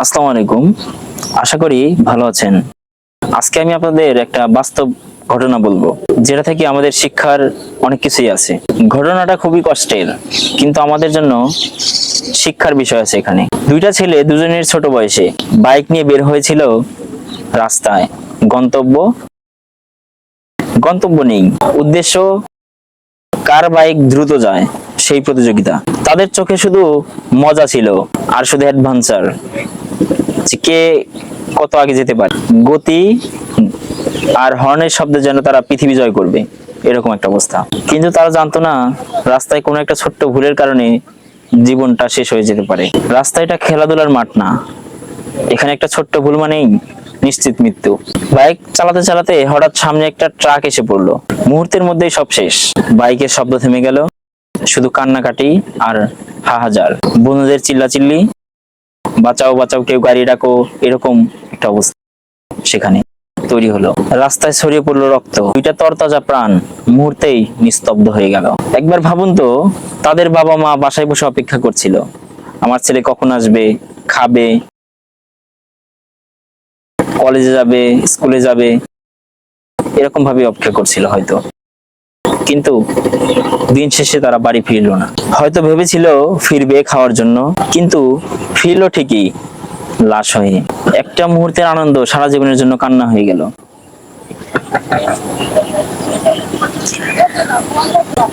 আসসালামু আলাইকুম। আশা করি ভালো আছেন। আজকে আমি আপনাদের একটা বাস্তব ঘটনা বলব, যেটা থেকে আমাদের শিক্ষার অনেক কিছুই আছে। ঘটনাটা খুবই কষ্টের, কিন্তু আমাদের জন্য শিক্ষার বিষয় আছে এখানে। দুইটা ছেলে দুজনের ছোট বয়সে বাইক নিয়ে বের হয়েছিল রাস্তায়। গন্তব্য? গন্তব্য নেই। উদ্দেশ্য, কার বাইক দ্রুত যায়, সেই প্রতিযোগিতা। তাদের চোখে শুধু মজা ছিল, আর শুধু অ্যাডভেঞ্চার কে কত আগে যেতে পারে? গতি আর হর্নের শব্দে যেন তারা পৃথিবী জয় করবে, এরকম একটা অবস্থা। কিন্তু তারা জানতো না, রাস্তায় কোনো একটা ছোট্ট ভুলের কারণে জীবনটা শেষ হয়ে যেতে পারে। রাস্তায় এটা খেলাধুলার মাঠ না। এখানে একটা ছোট্ট ভুল মানেই নিশ্চিত মৃত্যু। বাইক চালাতে চালাতে হঠাৎ সামনে একটা ট্রাক এসে পড়ল। মুহূর্তের মধ্যেই সব শেষ। বাইকের শব্দ থেমে গেল। শুধু কান্নাকাটি আর হাহাজার। বন্ধুদের চিল্লাচিল্লি। বাঁচাও বাঁচাও, কেউ গাড়ি ডাকো, এরকম একটা অবস্থা সেখানে তৈরি হলো। রাস্তায় ছড়িয়ে পড়ল রক্ত। দুইটা তরতাজা প্রাণ মুহূর্তেই নিস্তব্ধ হয়ে গেল। একবার ভাবুন তো, তাদের বাবা মা বাসায় বসে অপেক্ষা করছিল। আমার ছেলে কখন আসবে, খাবে, কলেজে যাবে, স্কুলে যাবে, এরকম ভাবে অপেক্ষা করছিল হয়তো। কিন্তু দিন শেষে তারা বাড়ি ফিরলো না। হয়তো ভেবেছিল ফিরবে খাওয়ার জন্য, কিন্তু ফিরলো ঠিকই, লাশ হয়ে একটা মুহূর্তের আনন্দ সারা জীবনের জন্য কান্না হয়ে গেল।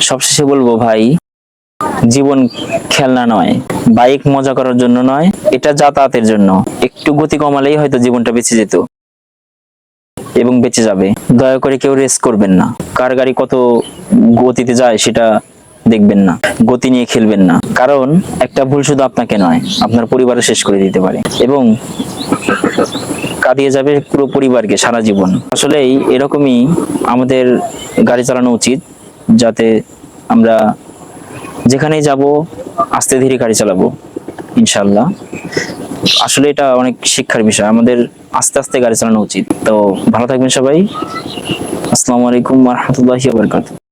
সবশেষে বলব ভাই, জীবন খেলনা নয়, বাইক মজা করার জন্য নয়, এটা যাতায়াতের জন্য। একটু গতি কমালেই হয়তো জীবনটা বেঁচে যেত। এবং বেঁচে যাবে। দয়া করে কেউ রেস করবেন না। কার গাড়ি কত গতিতে যায় সেটা দেখবেন না। গতি নিয়ে খেলবেন না। কারণ একটা ভুল শুধু আপনাকে নয়, আপনার পরিবারও শেষ করে দিতে পারে। এবং কাঁদিয়ে যাবে পুরো পরিবারকে সারা জীবন। আসলেই এরকমই আমাদের গাড়ি চালানো উচিত, যাতে আমরা যেখানেই যাব, আস্তে ধীরে গাড়ি চালাবো, ইনশাল্লাহ। আসলে এটা অনেক শিক্ষার বিষয়। আমাদের আস্তে আস্তে গাড়ি চালানো উচিত। তো ভালো থাকবেন সবাই। আসসালামু আলাইকুম রহমতুল্লাহ ওয়া বারাকাতুহু।